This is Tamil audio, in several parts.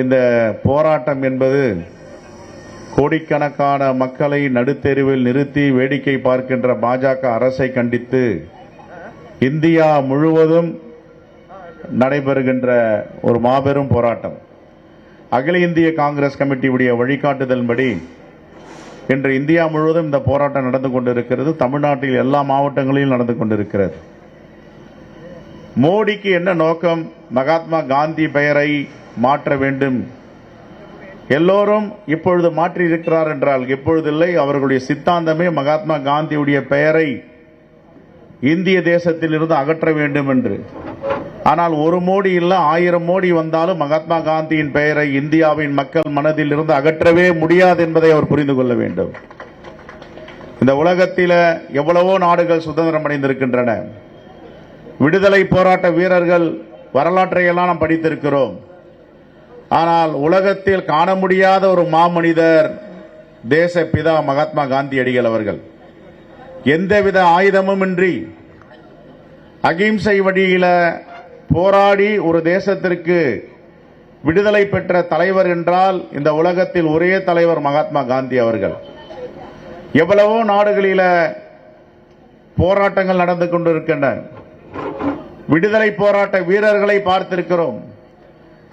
இந்த போராட்டம் என்பது கோடிக்கணக்கான மக்களை நடுத்தெருவில் நிறுத்தி வேடிக்கை பார்க்கின்ற பாஜக அரசை கண்டித்து இந்தியா முழுவதும் நடைபெறுகின்ற ஒரு மாபெரும் போராட்டம். அகில இந்திய காங்கிரஸ் கமிட்டியுடைய வழிகாட்டுதல்படி இன்று இந்தியா முழுவதும் இந்த போராட்டம் நடந்து கொண்டிருக்கிறது. தமிழ்நாட்டில் எல்லா மாவட்டங்களிலும் நடந்து கொண்டிருக்கிறது. மோடிக்கு என்ன நோக்கம்? மகாத்மா காந்தி பெயரை மாற்ற வேண்டும். எல்லோரும் இப்பொழுது மாற்றியிருக்கிறார் என்றால் எப்பொழுதில்லை? அவர்களுடைய சித்தாந்தமே மகாத்மா காந்தியுடைய பெயரை இந்திய தேசத்திலிருந்து அகற்ற வேண்டும் என்று. ஆனால் ஒரு மோடி இல்லை ஆயிரம் மோடி வந்தாலும் மகாத்மா காந்தியின் பெயரை இந்தியாவின் மக்கள் மனதில் இருந்து அகற்றவே முடியாது என்பதை அவர் புரிந்து கொள்ள வேண்டும். இந்த உலகத்தில் எவ்வளவோ நாடுகள் சுதந்திரம் அடைந்திருக்கின்றன. விடுதலை போராட்ட வீரர்கள் வரலாற்றையெல்லாம் நாம் படித்திருக்கிறோம். ஆனால் உலகத்தில் காண முடியாத ஒரு மாமனிதர் தேச பிதா மகாத்மா காந்தியடிகள் அவர்கள். எந்தவித ஆயுதமும் இன்றி அகிம்சை வழியில போராடி ஒரு தேசத்திற்கு விடுதலை பெற்ற தலைவர் என்றால் இந்த உலகத்தில் ஒரே தலைவர் மகாத்மா காந்தி அவர்கள். எவ்வளவோ நாடுகளில போராட்டங்கள் நடந்து கொண்டிருக்கின்றன. விடுதலை போராட்ட வீரர்களை பார்த்திருக்கிறோம்.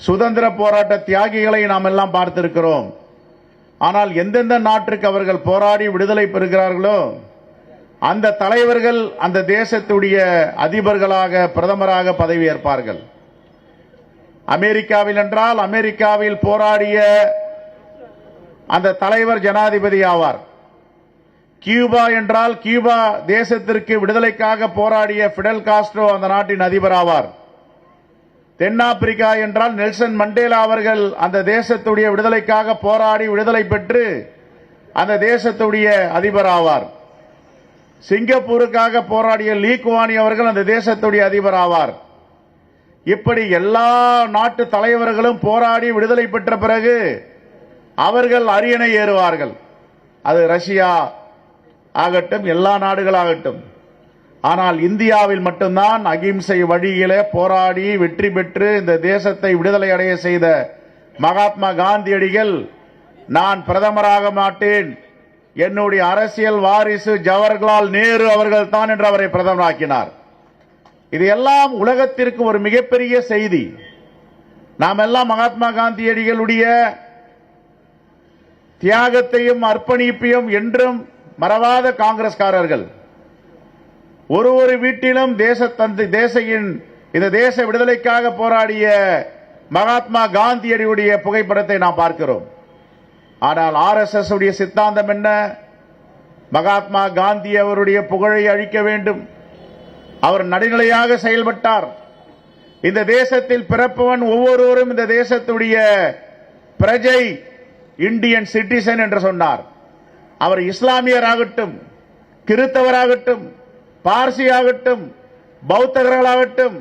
சுதந்திர போராட்ட தியாகிகளை நாம் எல்லாம் பார்த்திருக்கிறோம். ஆனால் எந்தெந்த நாட்டிற்கு அவர்கள் போராடி விடுதலை பெறுகிறார்களோ அந்த தலைவர்கள் அந்த தேசத்துடைய அதிபர்களாக பிரதமராக பதவியேற்பார்கள். அமெரிக்காவில் என்றால் அமெரிக்காவில் போராடிய அந்த தலைவர் ஜனாதிபதி ஆவார். கியூபா என்றால் கியூபா தேசத்திற்கு விடுதலைக்காக போராடிய பிடல் காஸ்ட்ரோ அந்த நாட்டின் அதிபர் ஆவார் தென்னாப்பிரிக்கா என்றால் நெல்சன் மண்டேலா அவர்கள் அந்த தேசத்துடைய விடுதலைக்காக போராடி விடுதலை பெற்று அந்த தேசத்துடைய அதிபர் ஆவார் சிங்கப்பூருக்காக போராடிய லீக்வானி அவர்கள் அந்த தேசத்துடைய அதிபர் ஆவார் இப்படி எல்லா நாட்டு தலைவர்களும் போராடி விடுதலை பெற்ற பிறகு அவர்கள் அரியணை ஏறுவார்கள். அது ரஷ்யா ஆகட்டும் எல்லா நாடுகளாகட்டும். ஆனால் இந்தியாவில் மட்டும்தான் அகிம்சை வழியிலே போராடி வெற்றி பெற்று இந்த தேசத்தை விடுதலை அடைய செய்த மகாத்மா காந்தியடிகள் நான் பிரதமராக மாட்டேன். என்னுடைய அரசியல் வாரிசு ஜவஹர்லால் நேரு அவர்கள் தான் என்று அவரை பிரதமராக்கினார். இது எல்லாம் உலகத்திற்கு ஒரு மிகப்பெரிய செய்தி. நாம் எல்லாம் மகாத்மா காந்தியடிகளுடைய தியாகத்தையும் அர்ப்பணிப்பையும் என்றும் மறவாத காங்கிரஸ்காரர்கள். ஒரு ஒரு வீட்டிலும் தேச தந்தை தேசையின் இந்த தேச விடுதலைக்காக போராடிய மகாத்மா காந்தியடியுடைய புகைப்படத்தை நாம் பார்க்கிறோம். ஆனால் ஆர்எஸ்எஸ் உடைய சித்தாந்தம் என்ன? மகாத்மா காந்தி அவருடைய புகழை அழிக்க வேண்டும். அவர் நடுநிலையாக செயல்பட்டார். இந்த தேசத்தில் பிறப்பவன் ஒவ்வொருவரும் இந்த தேசத்துடைய பிரஜை இந்தியன் சிட்டிசன் என்று சொன்னார். அவர் இஸ்லாமியராகட்டும் கிறித்தவராகட்டும் பார்சியாகட்டும் பௌத்தகர்களாகட்டும்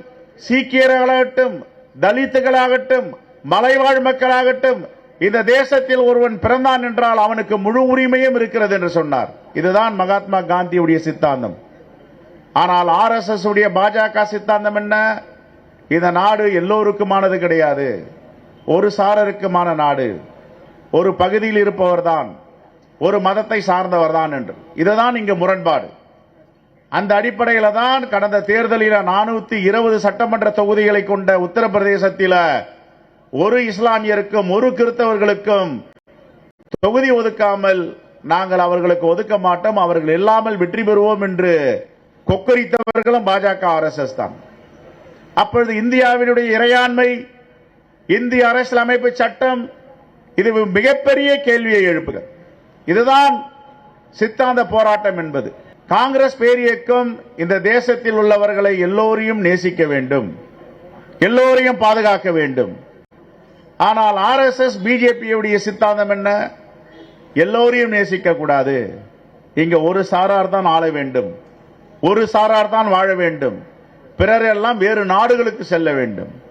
சீக்கியர்களாகட்டும் தலித்துகளாகட்டும் மலைவாழ் மக்களாகட்டும் இந்த தேசத்தில் ஒருவன் பிறந்தான் என்றால் அவனுக்கு முழு உரிமையும் இருக்கிறது என்று சொன்னார். இதுதான் மகாத்மா காந்தியுடைய சித்தாந்தம். ஆனால் ஆர் எஸ் எஸ் உடைய பாஜக சித்தாந்தம் என்ன? இந்த நாடு எல்லோருக்குமானது கிடையாது. ஒரு சாரருக்குமான நாடு. ஒரு பகுதியில் இருப்பவர் தான் ஒரு மதத்தை சார்ந்தவர் தான் என்று. இதுதான் இங்கு முரண்பாடு. அந்த அடிப்படையில் தான் கடந்த தேர்தலில் நானூத்தி இருபது சட்டமன்ற தொகுதிகளை கொண்ட உத்தரப்பிரதேசத்தில் ஒரு இஸ்லாமியருக்கும் ஒரு கிறிஸ்தவர்களுக்கும் தொகுதி ஒதுக்காமல் நாங்கள் அவர்களுக்கு ஒதுக்க மாட்டோம் அவர்கள் இல்லாமல் வெற்றி பெறுவோம் என்று கொக்கரித்தவர்களும் பாஜக ஆர்எஸ்எஸ் தான். அப்பொழுது இந்தியாவினுடைய இறையாண்மை இந்திய அரசியல் அமைப்பு சட்டம் இது மிகப்பெரிய கேள்வியை எழுப்புகிறது. இதுதான் சித்தாந்த போராட்டம் என்பது. காங்கிரஸ் பேரியக்கம் இந்த தேசத்தில் உள்ளவர்களை எல்லோரையும் நேசிக்க வேண்டும். எல்லோரையும் பாதுகாக்க வேண்டும். ஆனால் ஆர்எஸ்எஸ் பிஜேபியுடைய சித்தாந்தம் என்ன? எல்லோரையும் நேசிக்க கூடாது. இங்க ஒரு சாரார் தான் ஆள வேண்டும். ஒரு சாரார் தான் வாழ வேண்டும். பிறர் எல்லாம் வேறு நாடுகளுக்கு செல்ல வேண்டும்.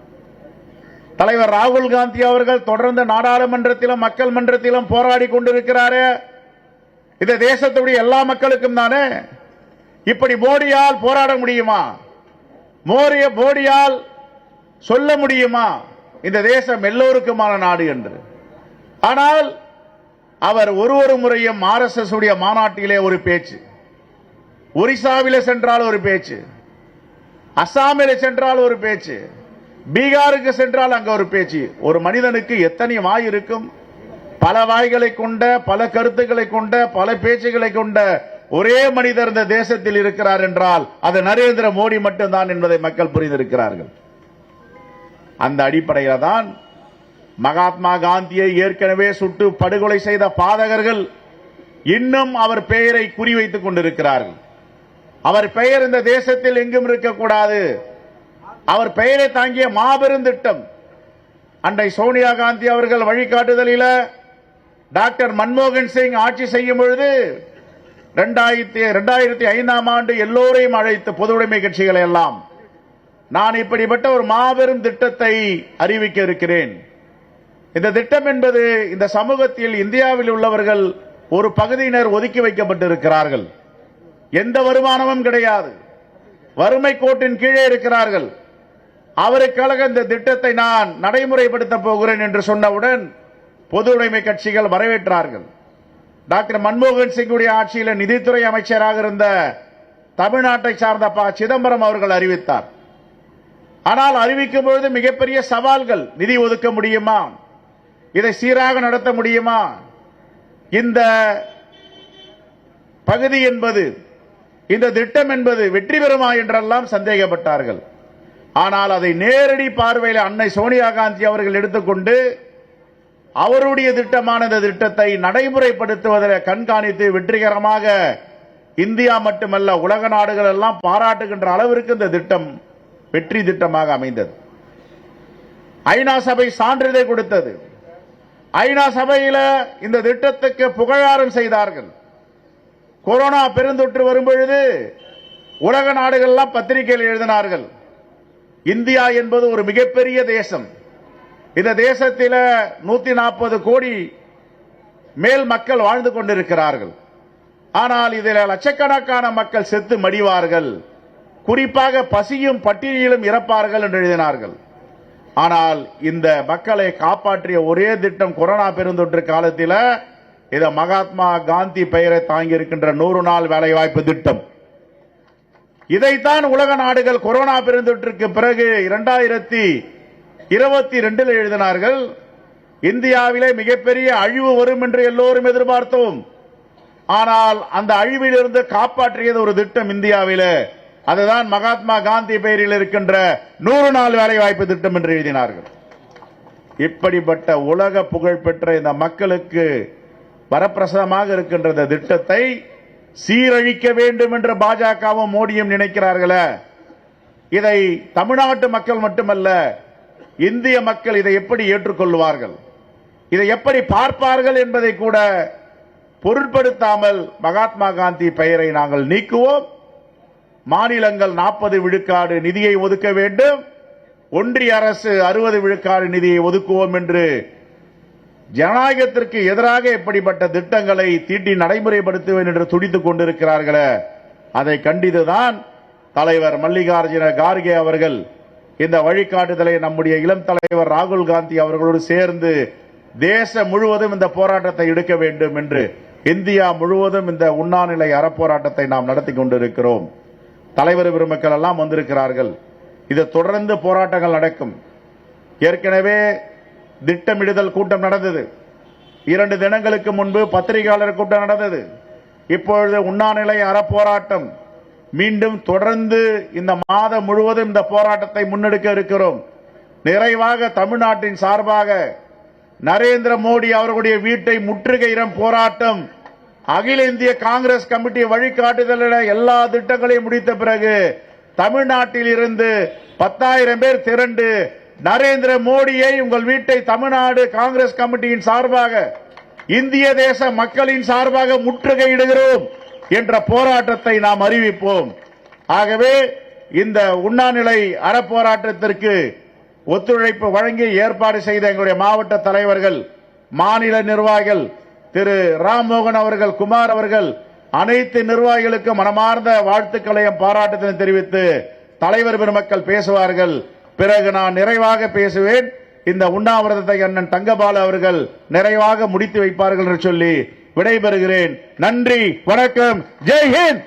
தலைவர் ராகுல் காந்தி அவர்கள் தொடர்ந்து நாடாளுமன்றத்திலும் மக்கள் மன்றத்திலும் போராடி கொண்டிருக்கிறாரே. இந்த தேசத்துடைய எல்லா மக்களுக்கும் தானே? இப்படி மோடியால் போராட முடியுமா? மோரிய மோடியால் சொல்ல முடியுமா? இந்த தேசம் எல்லோருக்குமான நாடு என்று. ஆனால் அவர் ஒரு ஒரு முறையும் ஆர்எஸ்எஸ் உடைய மாநாட்டிலே ஒரு பேச்சு ஒரிசாவில சென்றால் ஒரு பேச்சு அஸ்ஸாமிலே சென்றால் ஒரு பேச்சு பீகாருக்கு சென்றால் அங்க ஒரு பேச்சு. ஒரு மனிதனுக்கு எத்தனை வாய் இருக்கும்? பல வாய்களை கொண்ட பல கருத்துக்களை கொண்ட பல பேச்சுகளை கொண்ட ஒரே மனிதர் இந்த தேசத்தில் இருக்கிறார் என்றால் அது நரேந்திர மோடி மட்டும்தான் என்பதை மக்கள் புரிந்திருக்கிறார்கள். அந்த அடிப்படையில் தான் மகாத்மா காந்தியை ஏற்கனவே சுட்டு படுகொலை செய்த பாதகர்கள் இன்னும் அவர் பெயரை குறிவைத்துக் கொண்டிருக்கிறார்கள். அவர் பெயர் இந்த தேசத்தில் எங்கும் இருக்கக்கூடாது. அவர் பெயரை தாங்கிய மாபெரும் திட்டம் அன்றை சோனியா காந்தி அவர்கள் வழிகாட்டுதலில் டாக்டர் மன்மோகன் சிங் ஆட்சி செய்யும் பொழுது ரெண்டாயிரத்தி ரெண்டாயிரத்தி ஐந்தாம் ஆண்டு எல்லோரையும் அழைத்து பொது உடைமை கட்சிகளை எல்லாம் நான் இப்படிப்பட்ட ஒரு மாபெரும் திட்டத்தை அறிவிக்க இருக்கிறேன். இந்த திட்டம் என்பது இந்த சமூகத்தில் இந்தியாவில் உள்ளவர்கள் ஒரு பகுதியினர் ஒதுக்கி வைக்கப்பட்டிருக்கிறார்கள். எந்த வருமானமும் கிடையாது. வறுமை கோட்டின் கீழே இருக்கிறார்கள். அவருக்காக இந்த திட்டத்தை நான் நடைமுறைப்படுத்த போகிறேன் என்று சொன்னவுடன் பொது உடைமை கட்சிகள் வரவேற்றார்கள். டாக்டர் மன்மோகன் சிங்குடைய ஆட்சியில் நிதித்துறை அமைச்சராக இருந்த தமிழ்நாட்டை சார்ந்த ப சிதம்பரம் அவர்கள் அறிவித்தார். ஆனால் அறிவிக்கும் பொழுது மிகப்பெரிய சவால்கள் நிதி ஒதுக்க முடியுமா? இதை சீராக நடத்த முடியுமா? இந்த பகுதி என்பது இந்த திட்டம் என்பது வெற்றி பெறுமா என்றெல்லாம் சந்தேகப்பட்டார்கள். ஆனால் அதை நேரடி பார்வையில் அன்னை சோனியா காந்தி அவர்கள் எடுத்துக்கொண்டு அவருடைய திட்டமான இந்த திட்டத்தை நடைமுறைப்படுத்துவதில் கண்காணித்து வெற்றிகரமாக இந்தியா மட்டுமல்ல உலக நாடுகள் எல்லாம் பாராட்டுகின்ற அளவிற்கு இந்த திட்டம் வெற்றி திட்டமாக அமைந்தது. ஐநா சபை சான்றிதழ் கொடுத்தது. ஐநா சபையில் இந்த திட்டத்துக்கு புகழாரம் செய்தார்கள். கொரோனா பெருந்தொற்று வரும்பொழுது உலக நாடுகள்லாம் பத்திரிகையில் எழுதினார்கள். இந்தியா என்பது ஒரு மிகப்பெரிய தேசம். இந்த தேசத்தில் நூத்தி நாற்பது கோடி மேல் மக்கள் வாழ்ந்து கொண்டிருக்கிறார்கள். ஆனால் இதில் லட்சக்கணக்கான மக்கள் செத்து மடிவார்கள். குறிப்பாக பசியும் பட்டினியிலும் இறப்பார்கள் என்று எழுதினார்கள். ஆனால் இந்த மக்களை காப்பாற்றிய ஒரே திட்டம் கொரோனா பெருந்தொற்று காலத்தில் இதை மகாத்மா காந்தி பெயரை தாங்கி இருக்கின்ற நூறு நாள் வேலைவாய்ப்பு திட்டம். இதைத்தான் உலக நாடுகள் கொரோனா பெருந்தொற்றுக்கு பிறகு இரண்டாயிரத்தி இருபத்தி ரெண்டில் எழுதினார்கள். இந்தியாவிலே மிகப்பெரிய அழிவு வரும் என்று எல்லோரும் எதிர்பார்த்தோம். ஆனால் அந்த அழிவிலிருந்து காப்பாற்றியது ஒரு திட்டம் இந்தியாவிலே. அதுதான் மகாத்மா காந்தி பெயரில் இருக்கின்ற நூறு நாள் வேலை வாய்ப்பு திட்டம் என்று எழுதினார்கள். இப்படிப்பட்ட உலக புகழ்பெற்ற இந்த மக்களுக்கு வரப்பிரசாதமாக இருக்கின்ற இந்த திட்டத்தை சீரழிக்க வேண்டும் என்று பாஜகவும் மோடியும் நினைக்கிறார்களே. இதை தமிழ்நாட்டு மக்கள் மட்டுமல்ல இந்திய மக்கள் இதை எப்படி ஏற்றுக்கொள்வார்கள்? இதை எப்படி பார்ப்பார்கள் என்பதை கூட பொருட்படுத்தாமல் மகாத்மா காந்தி பெயரை நாங்கள் நீக்குவோம். மாநிலங்கள் நாற்பது விழுக்காடு நிதியை ஒதுக்க வேண்டும். ஒன்றிய அரசு அறுபது விழுக்காடு நிதியை ஒதுக்குவோம் என்று ஜனநாயகத்திற்கு எதிராக இப்படிப்பட்ட திட்டங்களை தீட்டி நடைமுறைப்படுத்துவேன் என்று துடித்துக் கொண்டிருக்கிறார்களே அதை கண்டித்துதான் தலைவர் மல்லிகார்ஜுன கார்கே அவர்கள் இந்த வழிகாட்டுதலை நம்முடைய இளம் தலைவர் ராகுல் காந்தி அவர்களோடு சேர்ந்து தேசம் முழுவதும் இந்த போராட்டத்தை எடுக்க வேண்டும் என்று இந்தியா முழுவதும் இந்த உண்ணாநிலை அறப்போராட்டத்தை நாம் நடத்தி கொண்டிருக்கிறோம். தலைவர் பெருமக்கள் எல்லாம் வந்திருக்கிறார்கள். இது தொடர்ந்து போராட்டங்கள் நடக்கும். ஏற்கனவே திட்டமிடுதல் கூட்டம் நடந்தது. இரண்டு தினங்களுக்கு முன்பு பத்திரிகையாளர் கூட்டம் நடந்தது. இப்பொழுது உண்ணாநிலை அறப்போராட்டம். மீண்டும் தொடர்ந்து இந்த மாதம் முழுவதும் இந்த போராட்டத்தை முன்னெடுக்க இருக்கிறோம். நிறைவாக தமிழ்நாட்டின் சார்பாக நரேந்திர மோடி அவர்களுடைய வீட்டை முற்றுகையிடம் போராட்டம் அகில இந்திய காங்கிரஸ் கமிட்டி வழிகாட்டுதலில் எல்லா திட்டங்களையும் முடித்த பிறகு தமிழ்நாட்டில் இருந்து பத்தாயிரம் பேர் திரண்டு நரேந்திர மோடியை உங்கள் வீட்டை தமிழ்நாடு காங்கிரஸ் கமிட்டியின் சார்பாக இந்திய தேச மக்களின் சார்பாக முற்றுகையிடுகிறோம் என்ற போராட்டத்தை நாம் அறிவிப்போம். ஆகவே இந்த உண்ணாநிலை அறப்போராட்டத்திற்கு ஒத்துழைப்பு வழங்கி ஏற்பாடு செய்த எங்களுடைய மாவட்ட தலைவர்கள் மாநில நிர்வாகிகள் திரு ராம்மோகன் அவர்கள் குமார் அவர்கள் அனைத்து நிர்வாகிகளுக்கும் மனமார்ந்த வாழ்த்துக்களையும் பாராட்டுதலையும் தெரிவித்து தலைவர் பெருமக்கள் பேசுவார்கள். பிறகு நான் நிறைவாக பேசுவேன். இந்த உண்ணாவிரதத்தை அண்ணன் தங்கபாலு அவர்கள் நிறைவாக முடித்து வைப்பார்கள் என்று சொல்லி விடைபெறுகிறேன். நன்றி வணக்கம் ஜெய்ஹிந்த்